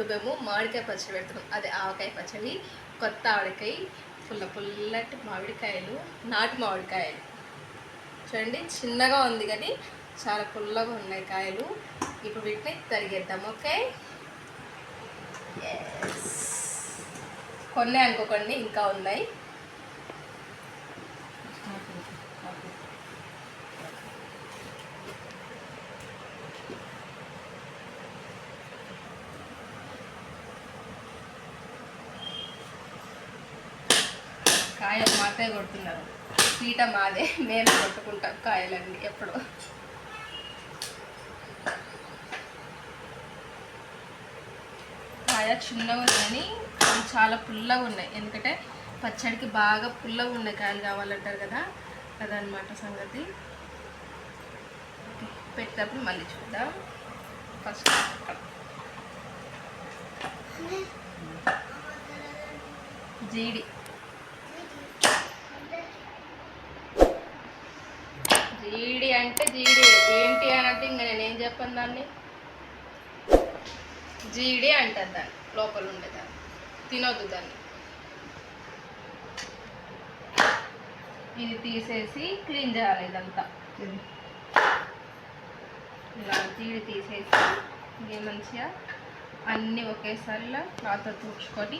ఇప్పుడు మేము మామిడికాయ పచ్చడి పెడుతున్నాం. అదే ఆవకాయ పచ్చడి కొత్త ఆవిడకాయ పుల్ల పుల్లటి మామిడికాయలు నాటు మామిడికాయలు. చూడండి చిన్నగా ఉంది కానీ చాలా పుల్లగా ఉన్నాయి కాయలు. ఇప్పుడు వీటిని తరిగేద్దాం ఓకే? కొన్ని అనుకోకండి ఇంకా ఉన్నాయి. కాయ కొడుతున్నారు. పీట మాదే మేము కొట్టుకుంటాం కాయలన్నీ ఎప్పుడు. కాయ చిన్నగా ఉంది అవి చాలా పుల్లగా ఉన్నాయి. ఎందుకంటే పచ్చడికి బాగా పుల్లగా ఉన్నాయి కాయలు కావాలంటారు కదా అదనమాట సంగతి. పెట్టేటప్పుడు మళ్ళీ చూద్దాం. ఫస్ట్ జీడి జీడి అంటే జీడి ఏంటి అని అంటే ఇంకా నేను ఏం దాన్ని? జీడి అంటారు దాన్ని లోపల ఉండేదాన్ని తినొద్దు దాన్ని. ఇది తీసేసి క్లీన్ చేయాలి ఇదంతా. ఇలా జీడి తీసేసి ఇది మంచిగా అన్నీ ఒకేసారిలో ఇలా క్లాత్తో తుడుచుకొని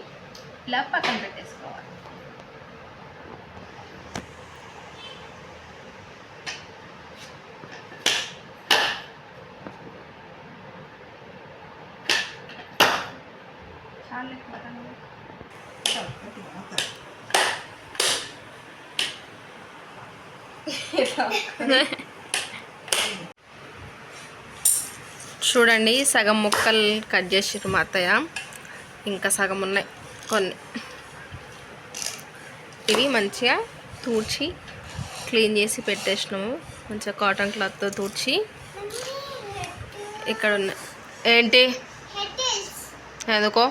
ఇలా పక్కన పెట్టేసుకోవాలి. చూడండి సగం ముక్కలు కట్ చేసిర్రు మా అత్తయ్య. ఇంకా సగం ఉన్నాయి కొన్ని. ఇవి మంచిగా తూడ్చి క్లీన్ చేసి పెట్టేసినాము. మంచిగా కాటన్ క్లాత్తో తూడ్చి. ఇక్కడ ఉన్నాయి. ఏంటి? ఎందుకో?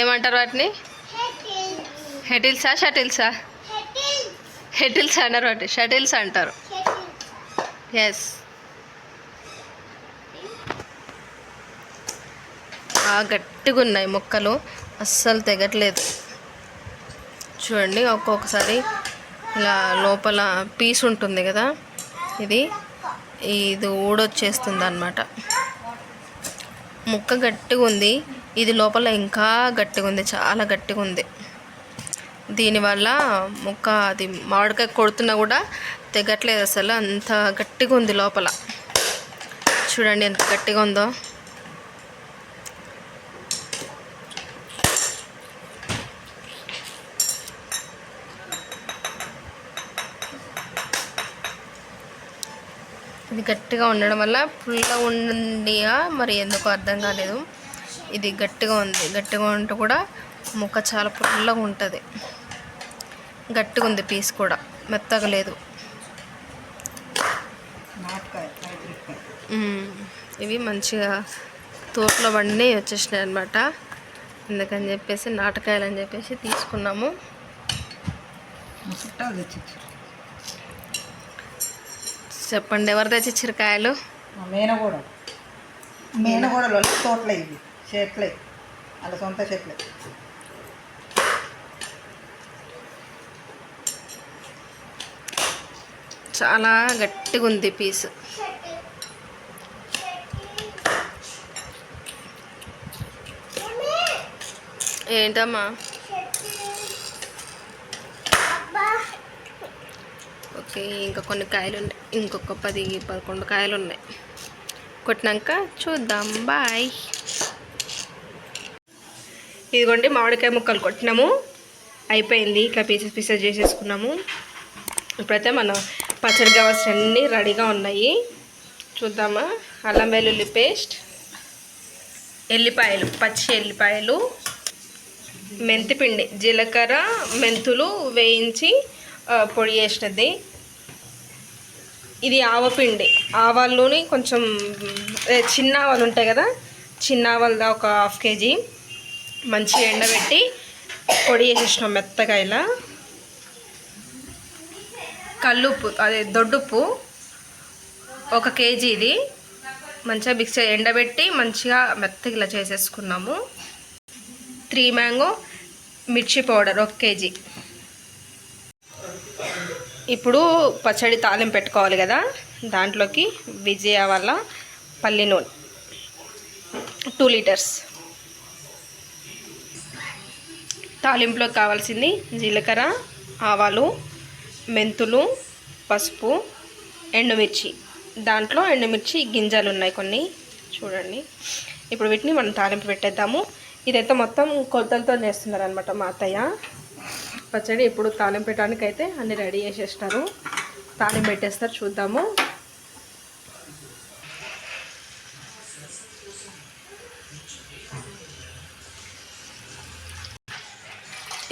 ఏమంటారు వాటిని? హెటిల్సా షటిల్సా? హెటిల్స్ అంటారు వాటి షటిల్స్ అంటారు. ఎస్ గట్టిగా ఉన్నాయి మొక్కలు. అస్సలు తెగట్లేదు. చూడండి ఒక్కొక్కసారి ఇలా లోపల పీస్ ఉంటుంది కదా ఇది. ఇది ఊడొచ్చేస్తుంది అనమాట ముక్క గట్టిగా ఉంది ఇది లోపల ఇంకా గట్టిగా ఉంది చాలా గట్టిగా ఉంది దీనివల్ల ముక్క అది మామిడికాయ కొడుతున్నా కూడా తెగట్లేదు అసలు అంత గట్టిగా ఉంది లోపల. చూడండి ఎంత గట్టిగా ఉందో ఇది గట్టిగా ఉండడం వల్ల పుల్ల ఉండియా మరి ఎందుకో అర్థం కాలేదు. ఇది గట్టిగా ఉంది. గట్టిగా ఉంటే కూడా ముక్క చాలా పుల్లగా ఉంటుంది. గట్టిగా ఉంది పీస్ కూడా. మెత్తగా లేదు. ఇవి మంచిగా తోటలో బండి వచ్చేసినాయి అనమాట అందుకని చెప్పేసి నాటకాయలు అని చెప్పేసి తీసుకున్నాము. చెప్పండి ఎవరు తెచ్చిచ్చారు కాయలు? మా మేనగూడ. మేనగూడలో తోటలే ఇవి. చెట్లే. వాళ్ళ సొంత చెట్లే. చాలా గట్టిగా ఉంది పీస్. ఏంటమ్మా? ఓకే ఇంకా కొన్ని కాయలు ఉన్నాయి ఇంకొక పది పదకొండు కాయలు ఉన్నాయి కొట్టినాక చూద్దాం. బాయ్. ఇదిగోండి మామిడికాయ ముక్కలు కొట్టినాము. అయిపోయింది. ఇట్లా పీసెస్ పీసెస్ చేసేసుకున్నాము. ఇప్పుడైతే మన పచ్చడి కావాల్సిన అన్నీ రెడీగా ఉన్నాయి. చూద్దామా? అల్లం వెల్లుల్లి పేస్ట్ ఎల్లిపాయలు పచ్చి ఎల్లిపాయలు మెంతిపిండి జీలకర్ర మెంతులు వేయించి పొడి చేసినది. ఇది ఆవపిండి ఆవాల్లోని కొంచెం చిన్న ఆవాలు ఉంటాయి కదా? చిన్న ఆవాలు ఒక హాఫ్ కేజీ. మంచిగా ఎండబెట్టి పొడి చేసేసినాం మెత్తగా ఇలా. కల్లుప్పు అదే దొడ్డుప్పు ఒక కేజీ ఇది. మంచిగా మిక్స్ ఎండబెట్టి మంచిగా మెత్తగా ఇలా చేసేసుకున్నాము. త్రీ మ్యాంగో మిర్చి పౌడర్ ఒక కేజీ. ఇప్పుడు పచ్చడి తాలింపు పెట్టుకోవాలి కదా దాంట్లోకి విజయ వల్ల పల్లి నూనె. Two litres. తాలింపులోకి కావాల్సింది జీలకర్ర ఆవాలు మెంతులు పసుపు ఎండుమిర్చి. దాంట్లో ఎండుమిర్చి గింజలు ఉన్నాయి కొన్ని. చూడండి. ఇప్పుడు వీటిని మనం తాలింపు పెట్టేద్దాము. ఇదైతే మొత్తం కొలతలతో చేస్తున్నారనమాట మా అత్తయ్య. పచ్చడి ఇప్పుడు తాలింపు పెట్టడానికి అయితే అన్ని రెడీ చేసేస్తారు తాలింపు పెట్టేస్తారు చూద్దాము.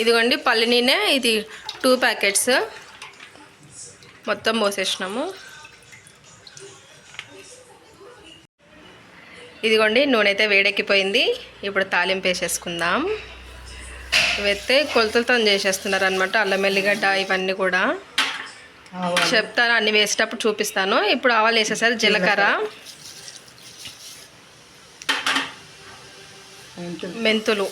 ఇదిగోండి పల్లి నూనె ఇది టూ ప్యాకెట్స్ మొత్తం పోసేసినాము. ఇదిగోండి నూనె అయితే వేడెక్కిపోయింది. ఇప్పుడు తాలింపు వేసేసుకుందాం. ఇవైతే కొలతలతో చేసేస్తున్నారు అనమాట అల్లం వెల్లిగడ్డ ఇవన్నీ కూడా. చెప్తాను అన్ని వేసేటప్పుడు చూపిస్తాను. ఇప్పుడు ఆవాలు వేసేసారు జీలకర్ర. మెంతులు.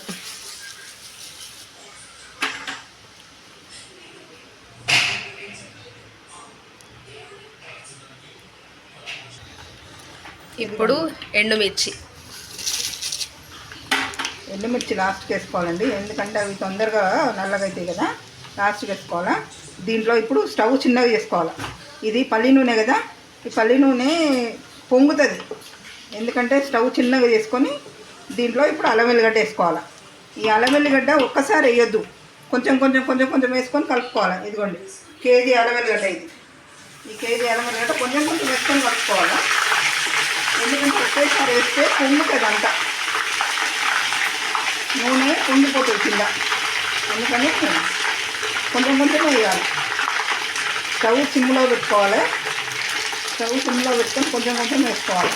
ఇప్పుడు ఎండుమిర్చి. ఎండుమిర్చి లాస్ట్కి వేసుకోవాలండి. ఎందుకంటే అవి తొందరగా నల్లగా అవుతాయి కదా లాస్ట్కి వేసుకోవాలా. దీంట్లో ఇప్పుడు స్టవ్ చిన్నగా చేసుకోవాలి. ఇది పల్లి నూనె కదా ఈ పల్లి నూనె పొంగుతుంది. ఎందుకంటే స్టవ్ చిన్నగా చేసుకొని దీంట్లో ఇప్పుడు అల్లం వెల్లిగడ్డ వేసుకోవాలి. ఈ అల్లం వెల్లిగడ్డ ఒక్కసారి వేయొద్దు. కొంచెం కొంచెం కొంచెం కొంచెం వేసుకొని కలుపుకోవాలి. ఇదిగోండి కేజీ అల్లం వెల్లిగడ్డ ఇది. ఈ కేజీ అల్లం వెల్లిగడ్డ కొంచెం కొంచెం వేసుకొని కలుపుకోవాలి. ఎందుకంటే ఒకేసారి వేస్తే పొంగుతుంది అంతా నూనె పొంగిపోతుంది కింద. అందుకని కొంచెం కొంచెం వేయాలి. స్టవ్ సిమ్లో పెట్టుకోవాలి. స్టవ్ సిమ్లో పెట్టుకొని కొంచెం కొంచెం వేసుకోవాలి.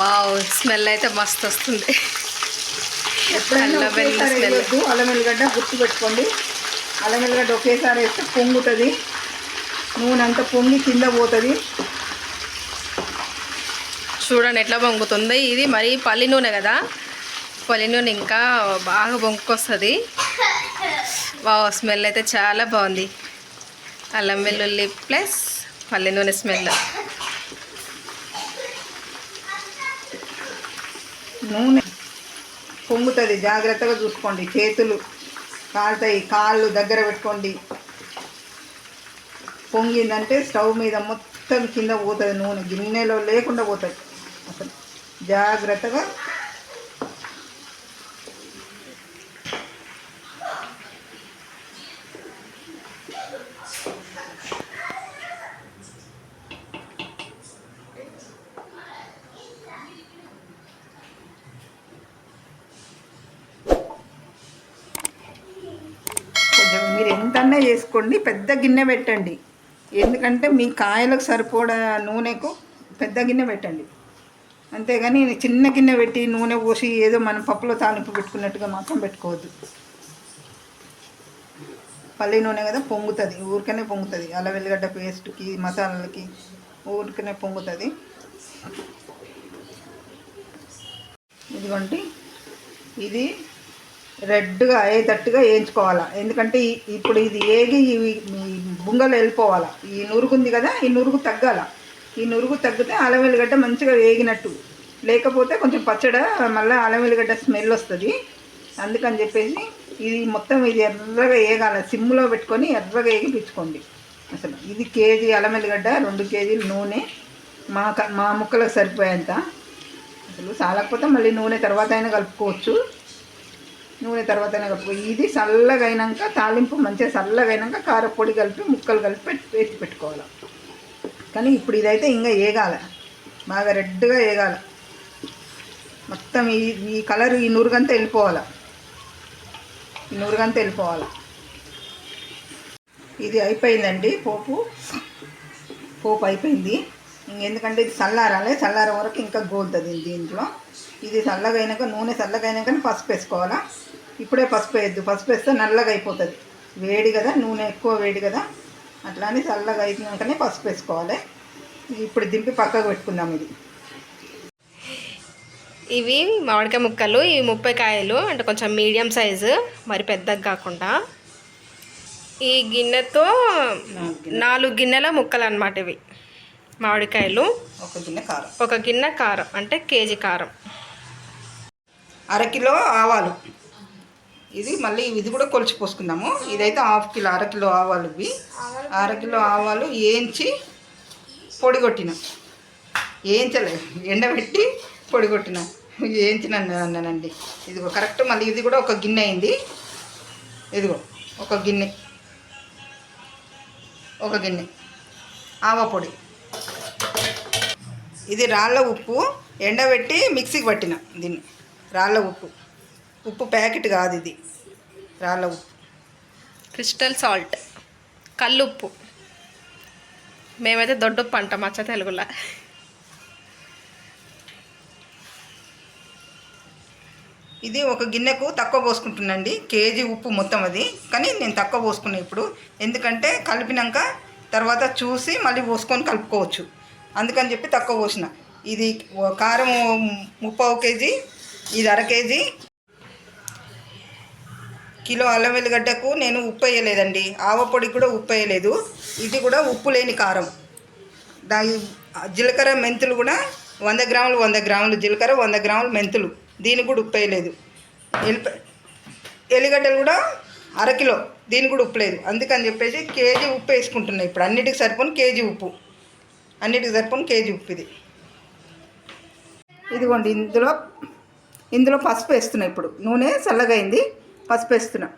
వావ్ స్మెల్ అయితే మస్తు వస్తుంది. అల్లం వెల్లిగడ్డ గుర్తు పెట్టుకోండి అల్లం వెల్లిగడ్డ ఒకేసారి వేస్తే పొంగుతుంది. నూనె అంతా పొంగి కింద పోతుంది. చూడండి ఎట్లా పొంగుతుంది. ఇది మరి పల్లి నూనె కదా. పల్లి నూనె ఇంకా బాగా పొంగుకొస్తుంది. వావ్ స్మెల్ అయితే చాలా బాగుంది. అల్లం వెల్లుల్లి ప్లస్ పల్లి నూనె స్మెల్. నూనె పొంగుతుంది. జాగ్రత్తగా చూసుకోండి. చేతులు కాలుతాయి. కాళ్ళు దగ్గర పెట్టుకోండి. పొంగిందంటే స్టవ్ మీద మొత్తం కింద పోతుంది నూనె గిన్నెలో లేకుండా పోతుంది. అసలు జాగ్రత్తగా మీరు ఎంతన్నా చేసుకోండి పెద్ద గిన్నె పెట్టండి. ఎందుకంటే మీ కాయలకు సరిపడా నూనెకు పెద్ద గిన్నె పెట్టండి. అంతేగాని చిన్న గిన్నె పెట్టి నూనె పోసి ఏదో మనం పప్పులో తాలింపు పెట్టుకున్నట్టుగా మాత్రం పెట్టుకోవద్దు. పల్లి నూనె కదా పొంగుతుంది ఊరికనే పొంగుతుంది. అల్ల వెల్లిగడ్డ పేస్ట్కి మసాలాలకి ఊరికనే పొంగుతుంది. ఇదిగోండి. ఇది రెడ్గా అయ్యేటట్టుగా వేయించుకోవాలా. ఎందుకంటే ఇప్పుడు ఇది ఏగి ఇవి ఈ బుంగలు వెళ్ళిపోవాలా. ఈ నురుగు ఉంది కదా ఈ నురుగు తగ్గాల. ఈ నురుగు తగ్గితే అల్లం వెల్లిగడ్డ మంచిగా వేగినట్టు. లేకపోతే కొంచెం పచ్చడ మళ్ళీ అల్లం వెల్లిగడ్డ స్మెల్ వస్తుంది. అందుకని చెప్పేసి ఇది మొత్తం ఇది ఎర్రగా వేగాల సిమ్లో పెట్టుకొని ఎర్రగా వేగిపించుకోండి అసలు ఇది కేజీ అల్లం వెల్లిగడ్డ రెండు కేజీలు నూనె. మా క- మా ముక్కలకు సరిపోయేంత. అసలు చాలకపోతే మళ్ళీ నూనె తర్వాత అయినా కలుపుకోవచ్చు. నూనె తర్వాత ఇది చల్లగా అయినాక తాలింపు మంచిగా చల్లగా అయినాక కారపొడి కలిపి ముక్కలు కలిపి పెట్టి వేసి పెట్టుకోవాలి. కానీ ఇప్పుడు ఇదైతే ఇంకా ఏగాల. బాగా రెడ్గా ఏగాల. మొత్తం ఈ ఈ కలర్ ఈ నూరుగంతా వెళ్ళిపోవాలి. ఈ నూరుగంతా వెళ్ళిపోవాలి. ఇది అయిపోయిందండి పోపు. పోపు అయిపోయింది. ఎందుకంటే ఇది చల్లారాలి. చల్లారం వరకు ఇంకా గోలుతుంది దీంట్లో. ఇది చల్లగా నూనె చల్లగైనాక పసుపు వేసుకోవాలా. ఇప్పుడే పసుపు వేయద్దు. పసుపు వేస్తే నల్లగా అయిపోతుంది. వేడి కదా నూనె ఎక్కువ వేడి కదా. అట్లా అని చల్లగా అయినాకనే పసుపు వేసుకోవాలి. ఇప్పుడు దింపి పక్కకు పెట్టుకుందాం ఇది. ఇవి మామిడికాయ ముక్కలు ఇవి ముప్పై కాయలు. అంటే కొంచెం మీడియం సైజు మరి పెద్దగా కాకుండా. ఈ గిన్నెతో నాలుగు గిన్నెల. ముక్కలు అన్నమాట ఇవి. మామిడికాయలు. ఒక గిన్నె కారం. ఒక గిన్నె కారం అంటే కేజీ కారం. అరకిలో ఆవాలు. ఇది మళ్ళీ ఇది కూడా కొలిచి పోసుకుందాము. ఇదైతే హాఫ్ కిలో అరకిలో ఆవాలు ఇవి అరకిలో ఆవాలు వేయించి పొడి కొట్టిన. వేయించలేదు ఎండబెట్టి పొడి కొట్టిన. వేయించిన అన్నానండి. ఇదిగో కరెక్ట్ మళ్ళీ ఇది కూడా ఒక గిన్నె అయింది. ఇదిగో ఒక గిన్నె. ఒక గిన్నె. ఆవ పొడి. ఇది రాళ్ళ ఉప్పు ఎండబెట్టి మిక్సీకి పట్టిన దీన్ని. రాళ్ళ ఉప్పు. ఉప్పు ప్యాకెట్ కాదు ఇది. రాళ్ళ ఉప్పు. Crystal salt. కల్లుప్పు. మేమైతే దొడ్డుప్పు అంటాం మచ్చ తెలుగులో. ఇది ఒక గిన్నెకు తక్కువ పోసుకుంటున్నాండి కేజీ ఉప్పు మొత్తం అది. కానీ నేను తక్కువ పోసుకున్నాను ఇప్పుడు. ఎందుకంటే కలిపినాక తర్వాత చూసి మళ్ళీ పోసుకొని కలుపుకోవచ్చు. అందుకని చెప్పి తక్కువ పోసిన. ఇది కారం ముప్పావు కేజీ ఇది అర కేజీ కిలో అల్లం వెల్లిగడ్డకు నేను ఉప్పు వేయలేదండి. ఆవ పొడి కూడా ఉప్పు వేయలేదు. ఇది కూడా ఉప్పు లేని కారం. దాని జీలకర్ర మెంతులు కూడా వంద గ్రాములు వంద గ్రాములు జీలకర్ర వంద గ్రాములు మెంతులు. దీనికి కూడా ఉప్పు వేయలేదు. ఎల్లిప ఎల్లిగడ్డలు కూడా అరకిలో దీనికి కూడా ఉప్పు లేదు. అందుకని చెప్పేసి కేజీ ఉప్పు వేసుకుంటున్నాయి ఇప్పుడు. అన్నిటికి సరిపోను కేజీ ఉప్పు. అన్నిటికి సరిపోను కేజీ ఉప్పు ఇది. ఇదిగోండి ఇందులో ఇందులో పసుపు వేస్తున్నాయి ఇప్పుడు. నూనె చల్లగా అయింది. పసుపు వేస్తున్నా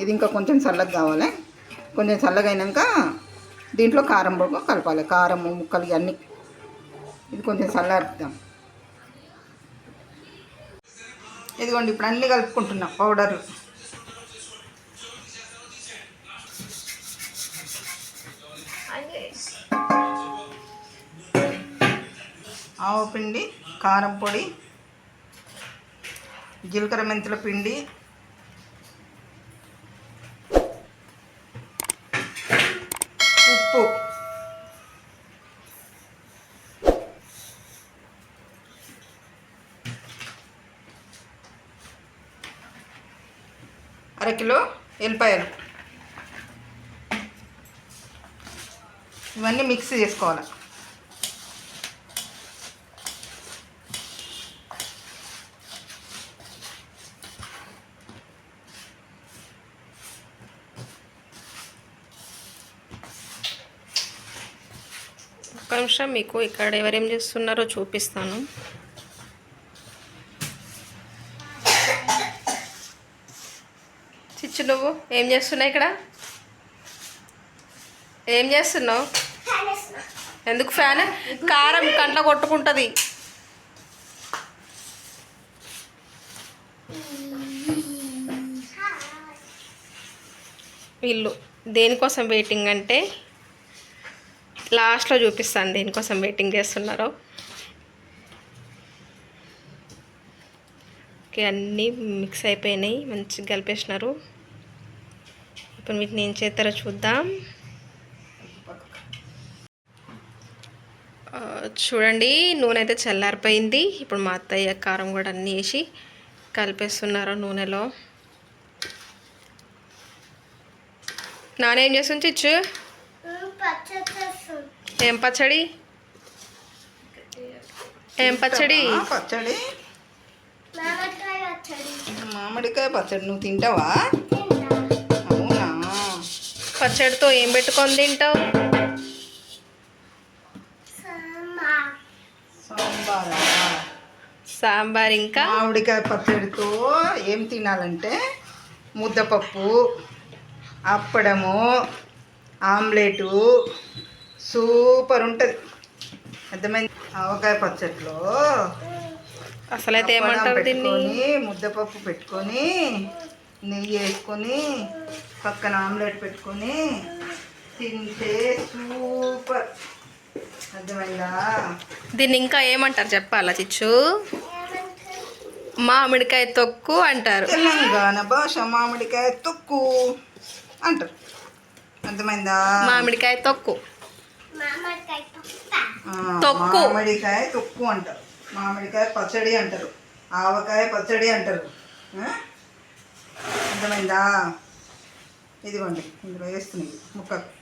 ఇది ఇంకా కొంచెం చల్లగా కావాలి. కొంచెం చల్లగా అయినాక దీంట్లో కారం పొగ కలపాలి. కారం ముక్కలు ఇవన్నీ. ఇది కొంచెం చల్లారుద్దాం ఇదిగోండి ఇప్పుడు అన్నీ కలుపుకుంటున్నాం. పౌడర్లు ఆవపిండి కారం పొడి జీలకర్ర మెంతుల పిండి ఉప్పు. అరకిలో ఎల్లిపాయలు. ఇవన్నీ మిక్స్ చేసుకోవాలి. నిమిషం మీకు ఇక్కడ ఎవరేం చేస్తున్నారో చూపిస్తాను. చిచ్చు నువ్వు ఏం చేస్తున్నావు ఇక్కడ? ఏం చేస్తున్నావు? ఎందుకు ఫ్యాన్? కారం కంట్లో కొట్టుకుంటుంది. వీళ్ళు దేనికోసం వెయిటింగ్ అంటే లాస్ట్లో చూపిస్తాను దీనికోసం వెయిటింగ్ చేస్తున్నారు. ఓకే అన్నీ మిక్స్ అయిపోయినాయి మంచిగా కలిపేసినారు. ఇప్పుడు వీటిని ఏం చేస్తారో చూద్దాం. చూడండి నూనె అయితే చల్లారిపోయింది. ఇప్పుడు మా అత్తయ్య కారం కూడా అన్నీ వేసి కలిపేస్తున్నారు నూనెలో. నానేం ఏం చేస్తుంది చిచ్చు? ఏం పచ్చడి? ఏం పచ్చడి? పచ్చడి. మామిడికాయ పచ్చడి. నువ్వు తింటావా? అవునా? పచ్చడితో ఏం పెట్టుకొని తింటావు? సాంబారా? సాంబార్ ఇంకా? మామిడికాయ పచ్చడితో ఏం తినాలంటే ముద్దపప్పు అప్పడము ఆమ్లెటు సూపర్ ఉంటుంది. అర్థమైంది? ఆవకాయ పచ్చడిలో అసలైతే ఏమంటారు దీన్ని? ముద్దపప్పు పెట్టుకొని నెయ్యి వేసుకొని పక్కన ఆమ్లెట్ పెట్టుకొని తింటే సూపర్. అర్థమైందా? దీన్ని ఇంకా ఏమంటారు చెప్పాలా చిచ్చు? మామిడికాయ తొక్కు అంటారు. తెలంగాణ భాష మామిడికాయ తొక్కు అంటారు. అర్థమైందా? మామిడికాయ తొక్కు. తొక్కు. మామిడికాయ తొక్కు అంటారు. మామిడికాయ పచ్చడి అంటారు. ఆవకాయ పచ్చడి అంటారు? అర్థమైందా? ఇదిగోండి ఇందులో వేస్తున్నాయి ముక్క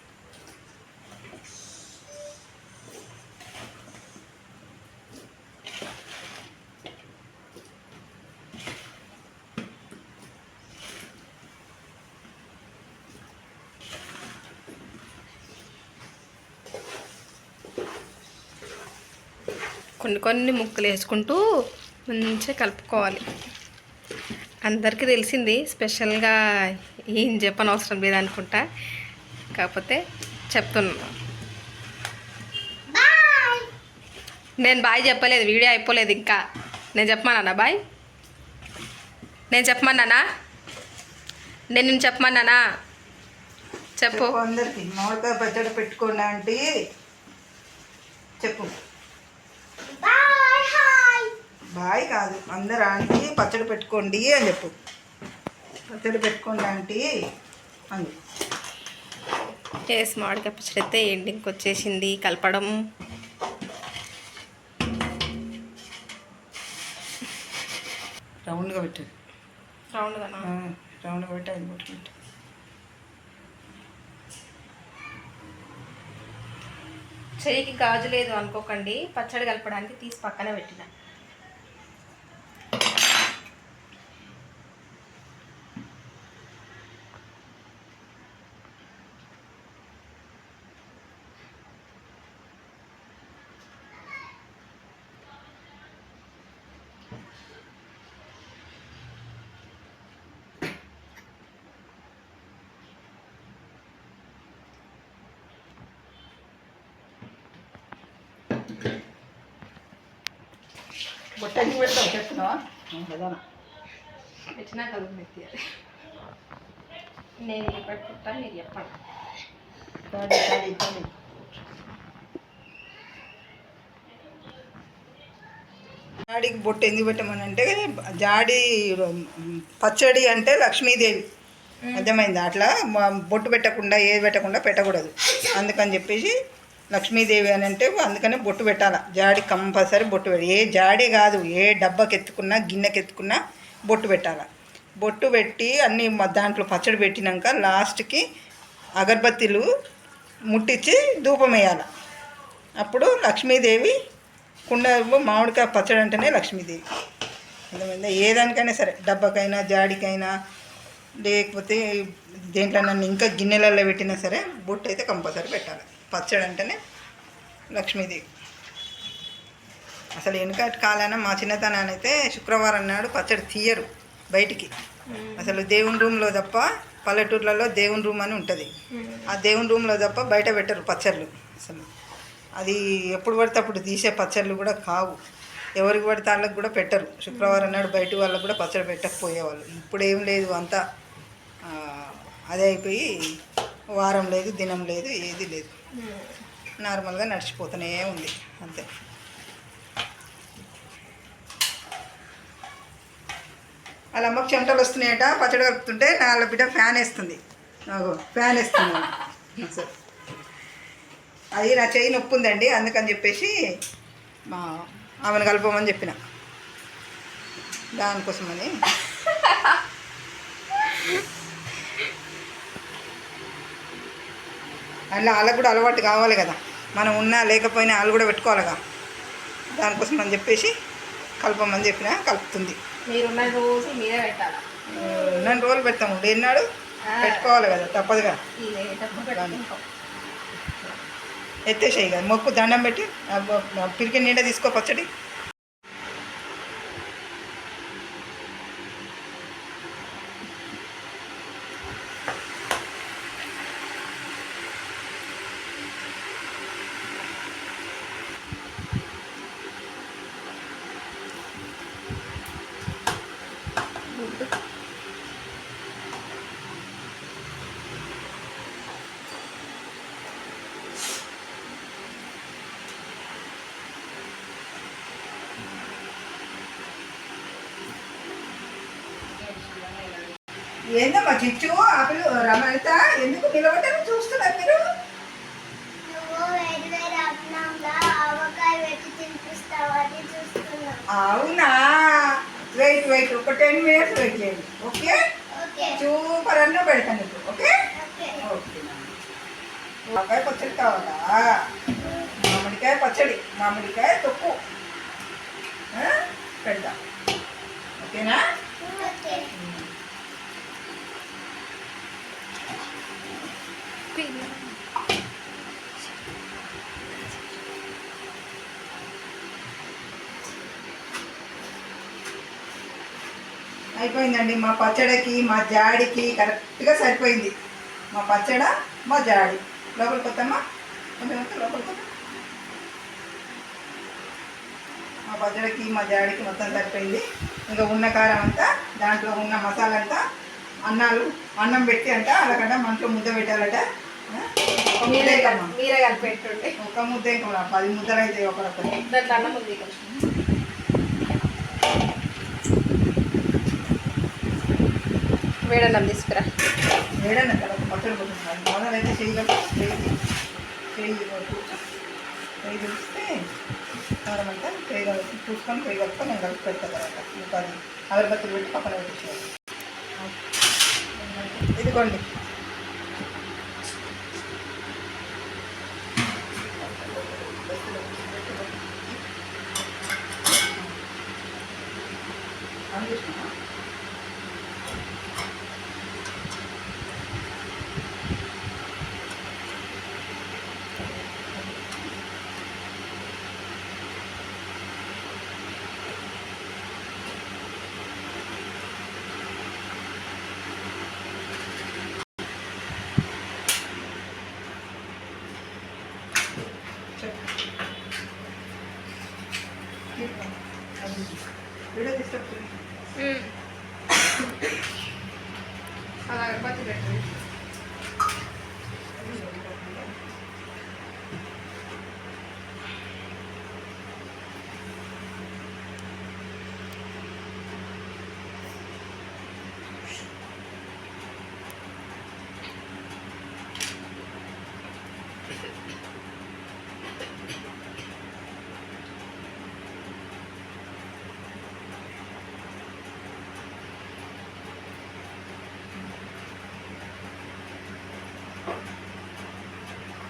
కొన్ని కొన్ని ముక్కలు వేసుకుంటూ మంచిగా కలుపుకోవాలి. అందరికీ తెలిసింది స్పెషల్గా ఏం చెప్పని అవసరం లేదనుకుంటా కాకపోతే చెప్తున్నా. నేను బాయ్ చెప్పలేదు వీడియో అయిపోలేదు ఇంకా. నేను చెప్పమన్నానా బాయ్? నేను చెప్పమన్నానా? నేను నిన్ను చెప్పమన్నానా? చెప్పు అందరికి. మామిడికాయ పచ్చడి పెట్టుకోండి ఆంటీ. చెప్పు. బాయ్ కాదు. అందరు ఆంటీ పచ్చడి పెట్టుకోండి అని చెప్పు. పచ్చడి పెట్టుకోండి ఆంటీ అని మామిడికాయ పచ్చడి అయితే ఎండింగ్కి వచ్చేసింది కలపడం. రౌండ్గా పెట్టు. రౌండ్గా రౌండ్గా పెట్టి అది కొట్టుకుంటు చెయ్యికి గాజు లేదు అనుకోకండి. పచ్చడి కలపడానికి తీసి పక్కన పెట్టిన. బొట్టకి పెడతావు చెప్తున్నావా కదా పెట్టినా కలుపు మెత్తి నేను పెట్టుకుంటా మీరు చెప్పండి. తాడి తాడి తాడి. జాడికి బొట్టు ఎందుకు పెట్టమని అంటే జాడి పచ్చడి అంటే లక్ష్మీదేవి. అర్థమైంది? అట్లా బొట్టు పెట్టకుండా ఏది పెట్టకుండా పెట్టకూడదు. అందుకని చెప్పేసి లక్ష్మీదేవి అని అంటే అందుకనే బొట్టు పెట్టాలి. జాడి కంపల్సరీ బొట్టు పెట్టి ఏ జాడి కాదు ఏ డబ్బాకి ఎత్తుకున్నా గిన్నెకి ఎత్తుకున్నా బొట్టు పెట్టాలి. బొట్టు పెట్టి అన్ని దాంట్లో పచ్చడి పెట్టినాక లాస్ట్కి అగరబత్తీలు ముట్టించి ధూపం వేయాలి. అప్పుడు లక్ష్మీదేవి కుండ మామిడికాయ పచ్చడి అంటేనే లక్ష్మీదేవి. అర్థమైందా? ఏ దానికైనా సరే డబ్బాకైనా జాడికైనా లేకపోతే దేంట్లో నన్ను ఇంకా గిన్నెలలో పెట్టినా సరే బొట్టు అయితే కంపల్సరీ పెట్టాలి. పచ్చడి అంటేనే లక్ష్మీదేవి. అసలు వెనుకటి కాలాన మా చిన్నతనాన్ని అయితే శుక్రవారం నాడు పచ్చడి తీయరు బయటికి. అసలు దేవుని రూమ్లో తప్ప పల్లెటూర్లలో దేవుని రూమ్ అని ఉంటుంది. ఆ దేవుని రూమ్లో తప్ప బయట పెట్టరు పచ్చళ్ళు. అసలు అది ఎప్పుడు పడితే అప్పుడు తీసే పచ్చళ్ళు కూడా కావు. ఎవరికి పడితే వాళ్ళకి కూడా పెట్టరు. శుక్రవారం నాడు బయట వాళ్ళకి కూడా పచ్చడి పెట్టకపోయేవాళ్ళు. ఇప్పుడు ఏం లేదు అంతా అదే అయిపోయి వారం లేదు దినం లేదు ఏది లేదు. నార్మల్గా నడిచిపోతూనే ఉంది అంతే. వాళ్ళ అమ్మకు చెమటలు వస్తున్నాయట పచ్చడి కలుపుతుంటే నా వాళ్ళ బిడ్డ ఫ్యాన్ వేస్తుంది. నాకు ఫ్యాన్ వేస్తుంది. అసలు అది నా చెయ్యి నొప్పి ఉందండి అందుకని చెప్పేసి మా ఆమెను కలపమని చెప్పిన. దానికోసమని. అట్లా వాళ్ళకు కూడా అలవాటు కావాలి కదా. మనం ఉన్నా లేకపోయినా వాళ్ళు కూడా పెట్టుకోవాలిగా. దానికోసం అని చెప్పేసి కలపమని చెప్పిన కలుపుతుంది. మీరున్న రోజు మీరే పెట్టాలి? రెండు రోజులు పెడతాము. ఎన్నాడు? పెట్టుకోవాలి కదా తప్పదుగా. ఎత్తేసేయి కదా మొక్కు దండం పెట్టి పిరికి నీడ తీసుకో పచ్చడి. ఏందమ్మా చిచ్చు ఆపిల్ రమణిత ఎందుకు నిలబడ్డారు చూస్తున్నారు మీరు? అవునా? వెయిట్ వెయిట్ ఒక టెన్ మినిట్స్ వెయిట్ చేయండి. ఓకే సూపర్ అన్న పెడతాను నీకు ఓకే ఓకే మామిడికాయ పచ్చడి కావాలా? మామిడికాయ పచ్చడి మామిడికాయ తొక్కు. ఆ? పెడదాం. ఓకేనా అయిపోయిందండి మా పచ్చడికి మా జాడికి కరెక్ట్గా సరిపోయింది. మా పచ్చడ మా జాడి. లోపలికి వస్తామా కొంచెం వస్తే లోపలికి మా పచ్చడికి మా జాడికి మొత్తం సరిపోయింది. ఇంకా ఉన్న కారం అంతా దాంట్లో ఉన్న మసాలా అంతా అన్నాలు అన్నం పెట్టి అంట అలాగంట మనతో ముద్ద పెట్టాలట. ముద్ద వేయకమ్మా. మీరే కలిపెట్టుండే ఒక ముద్ద ఇంకా పది ముద్దలు అయితే ఒకరొకటి దాంట్లో అన్నం కొంచెం వేడన్నం తీసుకురా. వేడన్న కదా ఒక కొట్టుకున్నాను మొదలు అయితే చేయగల చేయి చేయి చూస్తే కారం అంతా చేయగల చూసుకొని చేయగలుగుతా నేను కలిపి పెడతా తర్వాత. ఇంకా అగరబత్తులు పెట్టి పక్కన పెట్టేసి ఇదిగోండి అందిస్తున్నా వీడియో తీసుకొచ్చి అలా అగరబత్తి పెట్టండి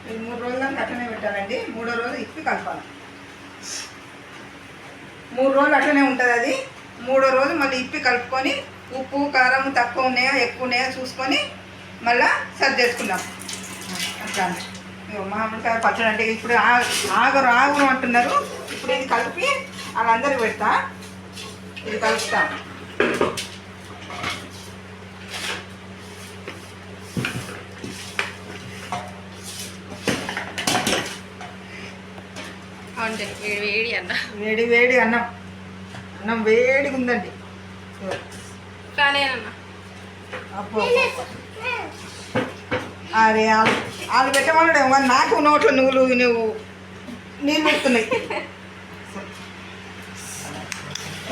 ఈ మూడు రోజులు దాకా అట్లనే పెట్టాలండి. మూడో రోజు ఇప్పి కలపాలి. మూడు రోజులు అట్లనే ఉంటుంది అది. మూడో రోజు మళ్ళీ ఇప్పి కలుపుకొని ఉప్పు కారం తక్కువ ఉన్నాయా ఎక్కువ ఉన్నాయా చూసుకొని మళ్ళా సర్ది చేసుకుందాం. అట్లా. మామిడికాయ పచ్చడి అంటే ఇప్పుడు ఆగరు ఆగరు అంటున్నారు. ఇప్పుడు ఇది కలిపి వాళ్ళందరికి పెడతా. ఇది కలుపుతా అంటే వేడి వేడి అన్న. వేడి వేడి అన్నం. అన్నం వేడిగా ఉందండి. కానీ అరే వాళ్ళు పెట్టమన్నాడు మరి నాకు నోట్లో నువ్వులు నువ్వు నీళ్ళు పెడుతున్నాయి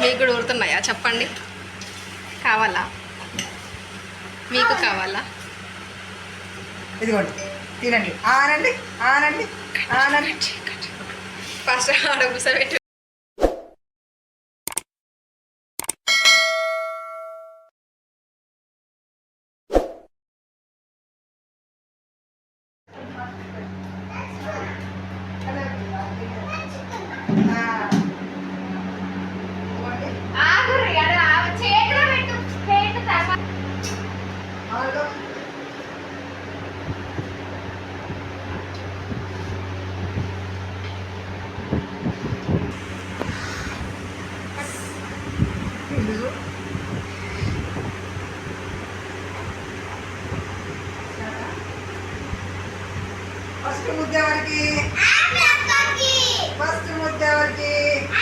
మీకు కూడా ఊరుతున్నాయా? చెప్పండి. కావాలా? మీకు కావాలా? ఇదిగోండి. తినండి. ఆనండి ఆనండి ఆనండి. ఫస్ట్ ఆడ కూర్చోబెట్టి ఆ. ఇదిగోండి. ఆగురు అడ చేతిలో పెట్టు పెట్టు తర్వాత ఆలో. ఇదిగో. ఫస్ట్ ముద్ద ఎవరికి ఆప్లక్కకి ఫస్ట్ ముద్ద ఎవరికి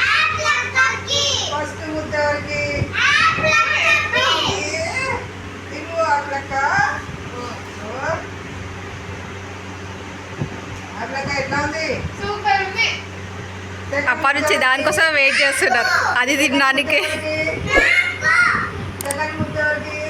ఆప్లక్కకి ఫస్ట్ ముద్ద ఎవరికి ఆప్లక్కకి తిను అట్లక్క అట్లక్క ఎట్లా ఉంది సూపర్ ఉంది అప్పటి నుంచి దానికోసం వెయిట్ చేస్తున్నారు అది తినడానికి తెల్లని ముద్ద ఎవరికి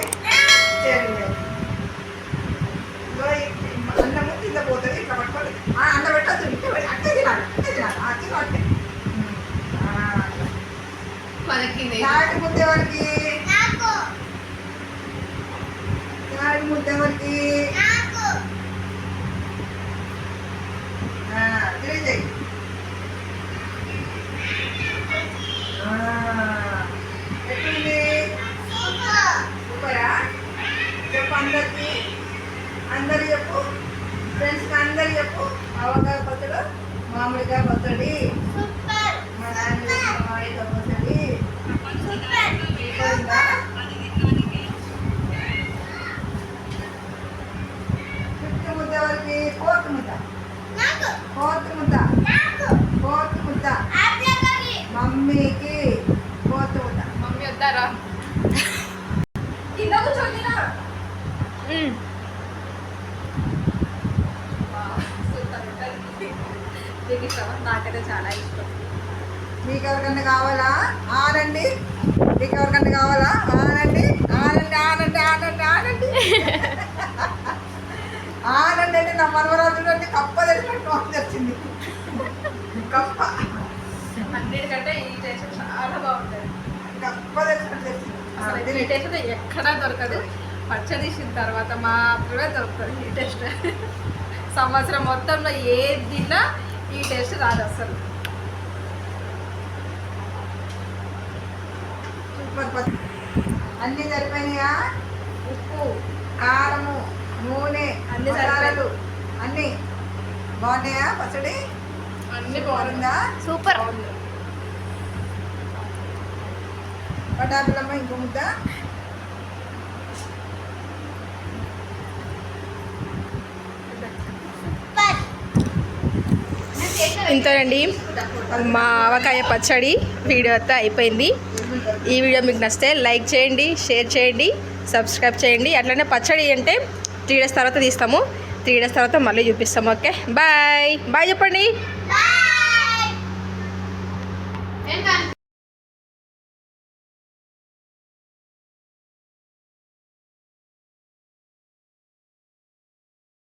పచ్చడి చెప్పు ఆవకాయ పచ్చడి మామిడికాయ పచ్చడి సూపర్ మా నాన్న చేసిన మామిడికాయ పచ్చడి సూపర్ సూపర్గా ఫిఫ్త్ ముద్ద వరకు ఫోర్త్ ముద్ద నాకు ఫోర్త్ ముద్ద నాకు ఫోర్త్ ముద్ద ఆప్యాయతకి మమ్మీకి ఫోర్త్ ముద్ద మమ్మీ వద్దారా కింద కూర్చోండినా మీకు ఇష్టమా నాకైతే చాలా ఇష్టం మీకు ఎవరికన్నా కావాలా? ఆనండి మీకు ఎవరికన్నా కావాలా? ఆనండి ఆనండి ఆనండి ఆనండి ఆనండి ఆనండి అంటే నా మనవరాజు అంటే కప్ప తెలిసినట్టు వచ్చింది కప్ప. అన్నిటికంటే ఈ టేస్ట్ చాలా బాగుంటుంది. కప్ప తెలిసినట్టు ఈ టేస్ట్ ఎక్కడా దొరకదు. పచ్చడి తీసిన తర్వాత మాత్రమే దొరుకుతుంది ఈ టేస్ట్. సంవత్సరం మొత్తంలో ఏది తిన్నా ఈ టేస్ట్ రాదు అసలు సూపర్ పచ్చడి అన్నీ సరిపోయినాయా? ఉప్పు కారము నూనె అన్నీ మసాలాలు అన్నీ బాగున్నాయా పచ్చడి? అన్ని బాగుందా సూపర్. పటాకులమ్మ ఇంకో ముద్ద? ఇంతేనండి. మా ఆవకాయ పచ్చడి వీడియో అంతా అయిపోయింది. ఈ వీడియో మీకు నచ్చితే లైక్ చేయండి షేర్ చేయండి సబ్స్క్రైబ్ చేయండి. అట్లనే పచ్చడి అంటే త్రీ డేస్ తర్వాత తీస్తాము. త్రీ డేస్ తర్వాత మళ్ళీ చూపిస్తాము ఓకే? బాయ్. బాయ్ చెప్పండి.